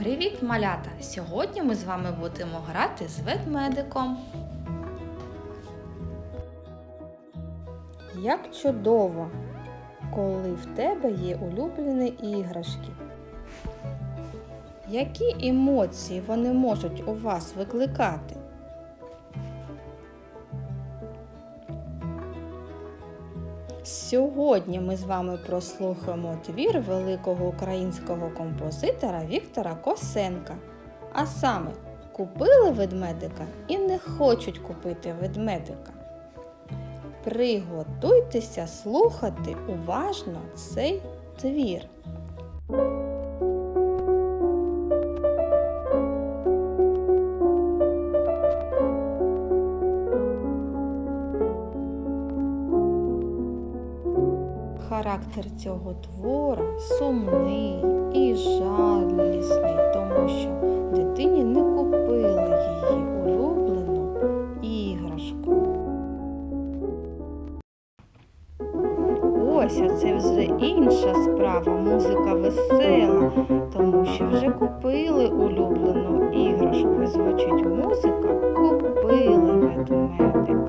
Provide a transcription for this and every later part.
Привіт, малята! Сьогодні ми з вами будемо грати з ведмедиком. Як чудово, коли в тебе є улюблені іграшки. Які емоції вони можуть у вас викликати? Сьогодні ми з вами прослухаємо твір великого українського композитора Віктора Косенка. А саме, купили ведмедика і не хочуть купити ведмедика. Приготуйтеся слухати уважно цей твір. Характер цього твора сумний і жалісний, тому що дитині не купили її улюблену іграшку. Ось а це вже інша справа, музика весела, тому що вже купили улюблену іграшку. І звучить музика, купили ведмедика.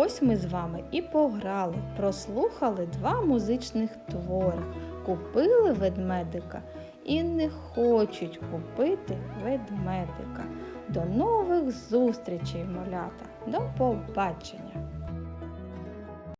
Ось ми з вами і пограли, прослухали два музичних твори, купили ведмедика і не хочуть купити ведмедика. До нових зустрічей, малята! До побачення!